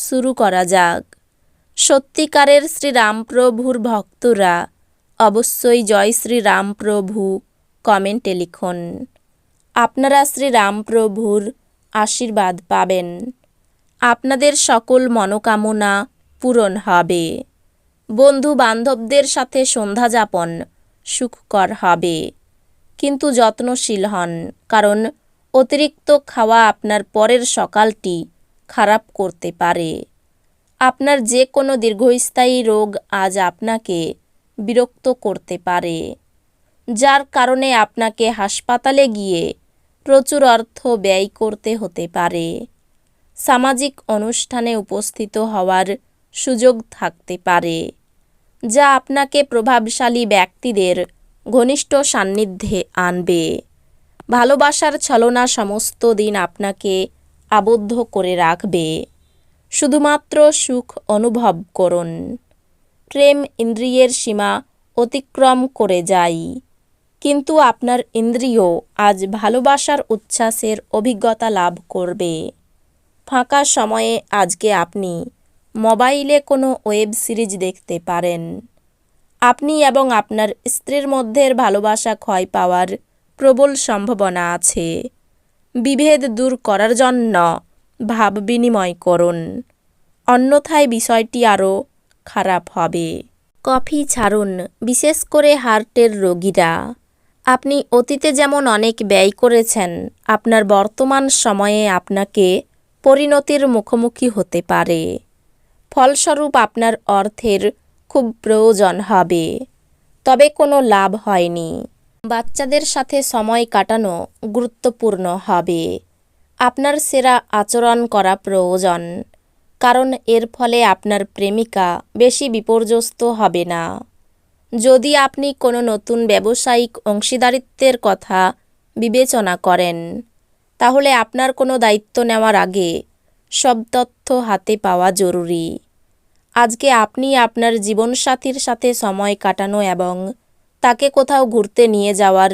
শুরু করা যাক। সত্যিকারের শ্রীরামপ্রভুর ভক্তরা অবশ্যই জয় শ্রীরামপ্রভু কমেন্টে লিখুন। আপনারা শ্রীরামপ্রভুর আশীর্বাদ পাবেন। আপনাদের সকল মনোকামনা পূরণ হবে। বন্ধু বান্ধবদের সাথে সন্ধ্যা যাপন সুখকর হবে। কিন্তু যত্নশীল হন, কারণ অতিরিক্ত খাওয়া আপনার পরের সকালটি খারাপ করতে পারে। আপনার যে কোনো দীর্ঘস্থায়ী রোগ আজ আপনাকে বিরক্ত করতে পারে, যার কারণে আপনাকে হাসপাতালে গিয়ে প্রচুর অর্থ ব্যয় করতে হতে পারে। সামাজিক অনুষ্ঠানে উপস্থিত হওয়ার সুযোগ থাকতে পারে, যা আপনাকে প্রভাবশালী ব্যক্তিদের ঘনিষ্ঠ সান্নিধ্যে আনবে। ভালোবাসার ছলনা সমস্ত দিন আপনাকে আবদ্ধ করে রাখবে। শুধুমাত্র সুখ অনুভব করুন। প্রেম ইন্দ্রিয়ের সীমা অতিক্রম করে যায় কিন্তু আপনার ইন্দ্রিয় আজ ভালোবাসার উচ্ছ্বাসের অভিজ্ঞতা লাভ করবে। ফাঁকা সময়ে আজকে আপনি মোবাইলে কোনো ওয়েব সিরিজ দেখতে পারেন। আপনি এবং আপনার স্ত্রীর মধ্যের ভালোবাসা ক্ষয় পাওয়ার প্রবল সম্ভাবনা আছে। বিভেদ দূর করার জন্য ভাব বিনিময় করুন। অন্যথায় বিষয়টি আরও খারাপ হবে। কফি ছাড়ুন, বিশেষ করে হার্টের রোগীরা। আপনি অতীতে যেমন অনেক ব্যয় করেছেন, আপনার বর্তমান সময়ে আপনাকে পরিণতির মুখোমুখি হতে পারে। ফলস্বরূপ আপনার অর্থের খুব প্রয়োজন হবে, তবে কোনো লাভ হয়নি। বাচ্চাদের সাথে সময় কাটানো গুরুত্বপূর্ণ হবে। আপনার সেরা আচরণ করা প্রয়োজন, কারণ এর ফলে আপনার প্রেমিকা বেশি বিপর্যস্ত হবে না। যদি আপনি কোনো নতুন ব্যবসায়িক অংশীদারিত্বের কথা বিবেচনা করেন, তাহলে আপনার কোনো দায়িত্ব নেওয়ার আগে সব তথ্য হাতে পাওয়া জরুরি। আজকে আপনি আপনার জীবনসাথীর সাথে সময় কাটানো এবং তাকে কোথাও ঘুরতে নিয়ে যাওয়ার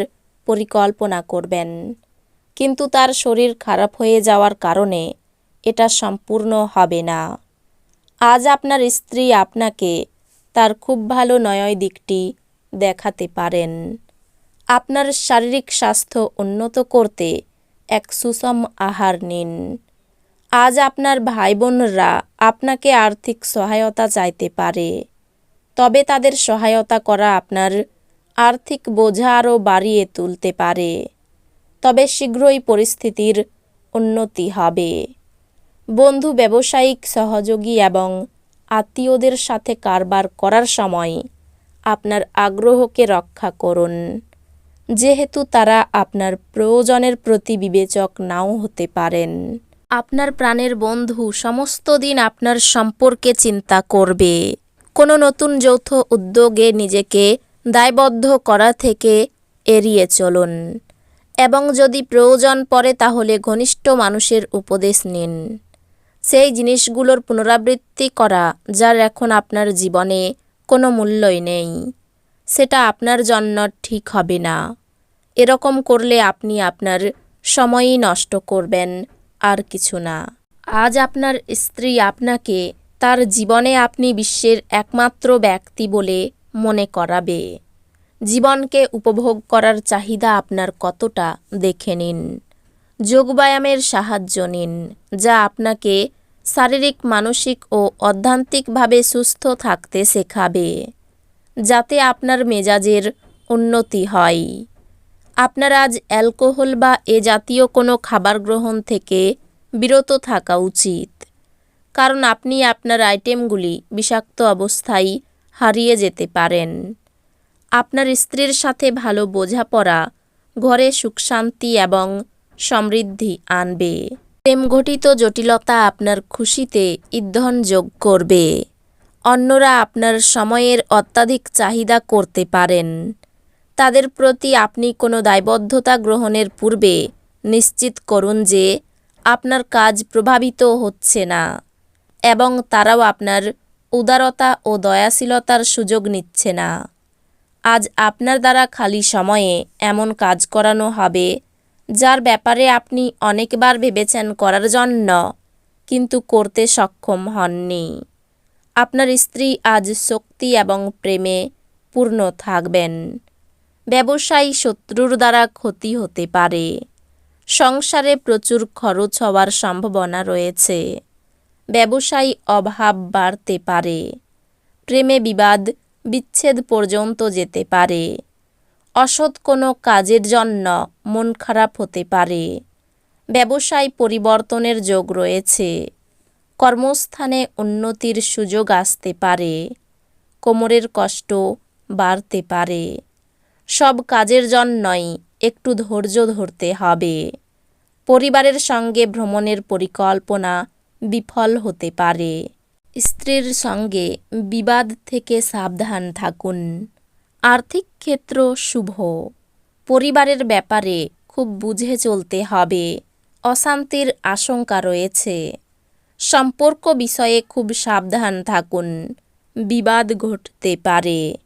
পরিকল্পনা করবেন। কিন্তু তার শরীর খারাপ হয়ে যাওয়ার কারণে এটা সম্পূর্ণ হবে না। আজ আপনার স্ত্রী আপনাকে তার খুব ভালো নয় দিকটি দেখাতে পারেন। আপনার শারীরিক স্বাস্থ্য উন্নত করতে এক সুষম আহার নিন। আজ আপনার ভাই বোনরা আপনাকে আর্থিক সহায়তা চাইতে পারে। তবে তাদের সহায়তা করা আপনার আর্থিক বোঝা আরও বাড়িয়ে তুলতে পারে। তবে শীঘ্রই পরিস্থিতির উন্নতি হবে। বন্ধু ব্যবসায়িক সহযোগী এবং আত্মীয়দের সাথে কারবার করার সময় আপনার আগ্রহকে রক্ষা করুন। যেহেতু তারা আপনার প্রয়োজনের প্রতি বিবেচক নাও হতে পারেন। আপনার প্রাণের বন্ধু সমস্ত দিন আপনার সম্পর্কে চিন্তা করবে। কোনো নতুন যৌথ উদ্যোগে নিজেকে দায়বদ্ধ করা থেকে এড়িয়ে চলুন এবং যদি প্রয়োজন পড়ে তাহলে ঘনিষ্ঠ মানুষের উপদেশ নিন। সেই জিনিসগুলোর পুনরাবৃত্তি করা, যার এখন আপনার জীবনে কোনো মূল্যই নেই, সেটা আপনার জন্য ঠিক হবে না। এরকম করলে আপনি আপনার সময়ই নষ্ট করবেন আর কিছু না। আজ আপনার স্ত্রী আপনাকে, তার জীবনে আপনি বিশ্বের একমাত্র ব্যক্তি বলে মনে করাবে। জীবনকে উপভোগ করার চাহিদা আপনার কতটা দেখে নিন। যোগব্যায়ামের সাহায্য নিন, যা আপনাকে শারীরিক, মানসিক ও অধ্যান্তিকভাবে সুস্থ থাকতে শেখাবে, যাতে আপনার মেজাজের উন্নতি হয়। আপনার আজ অ্যালকোহল বা এ জাতীয় কোনো খাবার গ্রহণ থেকে বিরত থাকা উচিত, কারণ আপনি আপনার আইটেমগুলি বিষাক্ত অবস্থায় হারিয়ে যেতে পারেন। আপনার স্ত্রীর সাথে ভালো বোঝাপড়া, ঘরে সুখ শান্তি এবং সমৃদ্ধি আনবে। প্রেমঘটিত জটিলতা আপনার খুশিতে ইন্ধন যোগ করবে। অন্যরা আপনার সময়ের অত্যাধিক চাহিদা করতে পারেন। তাদের প্রতি আপনি কোনো দায়বদ্ধতা গ্রহণের পূর্বে নিশ্চিত করুন যে আপনার কাজ প্রভাবিত হচ্ছে না এবং তারাও আপনার উদারতা ও দয়াশীলতার সুযোগ নিচ্ছে না। আজ আপনার দ্বারা খালি সময়ে এমন কাজ করানো হবে, যার ব্যাপারে আপনি অনেকবার ভেবেছেন করার জন্য, কিন্তু করতে সক্ষম হননি। আপনার স্ত্রী আজ শক্তি এবং প্রেমে পূর্ণ থাকবেন। ব্যবসায়ী শত্রুর দ্বারা ক্ষতি হতে পারে। সংসারে প্রচুর খরচ হওয়ার সম্ভাবনা রয়েছে। ব্যবসায়ী অভাব বাড়তে পারে। প্রেমে বিবাদ, বিচ্ছেদ পর্যন্ত যেতে পারে। অসৎ কোনো কাজের জন্য মন খারাপ হতে পারে। ব্যবসায় পরিবর্তনের যোগ রয়েছে। কর্মস্থানে উন্নতির সুযোগ আসতে পারে। কোমরের কষ্ট বাড়তে পারে। সব কাজের জন্যই একটু ধৈর্য ধরতে হবে। পরিবারের সঙ্গে ভ্রমণের পরিকল্পনা বিফল হতে পারে। স্ত্রীর সঙ্গে বিবাদ থেকে সাবধান থাকুন। আর্থিক ক্ষেত্র শুভ। পরিবারের ব্যাপারে খুব বুঝে চলতে হবে। অশান্তির আশঙ্কা রয়েছে। সম্পর্ক বিষয়ে খুব সাবধান থাকুন। বিবাদ ঘটতে পারে।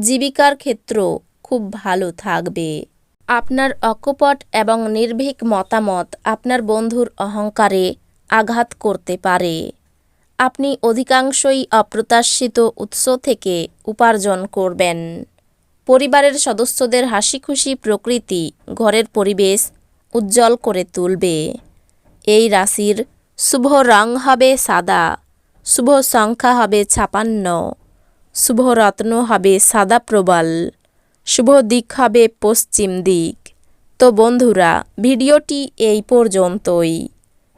জীবিকার ক্ষেত্র খুব ভালো থাকবে। আপনার অকপট এবং নির্ভীক মতামত আপনার বন্ধুর অহংকারে আঘাত করতে পারে। আপনি অধিকাংশই অপ্রত্যাশিত উৎস থেকে উপার্জন করবেন। পরিবারের সদস্যদের হাসিখুশি প্রকৃতি ঘরের পরিবেশ উজ্জ্বল করে তুলবে। এই রাশির শুভ রং হবে সাদা, শুভ সংখ্যা হবে ছাপান্ন, শুভ রত্ন হবে সাদা প্রবাল, শুভ দিক হবে পশ্চিম দিক। তো বন্ধুরা, ভিডিওটি এই পর্যন্তই।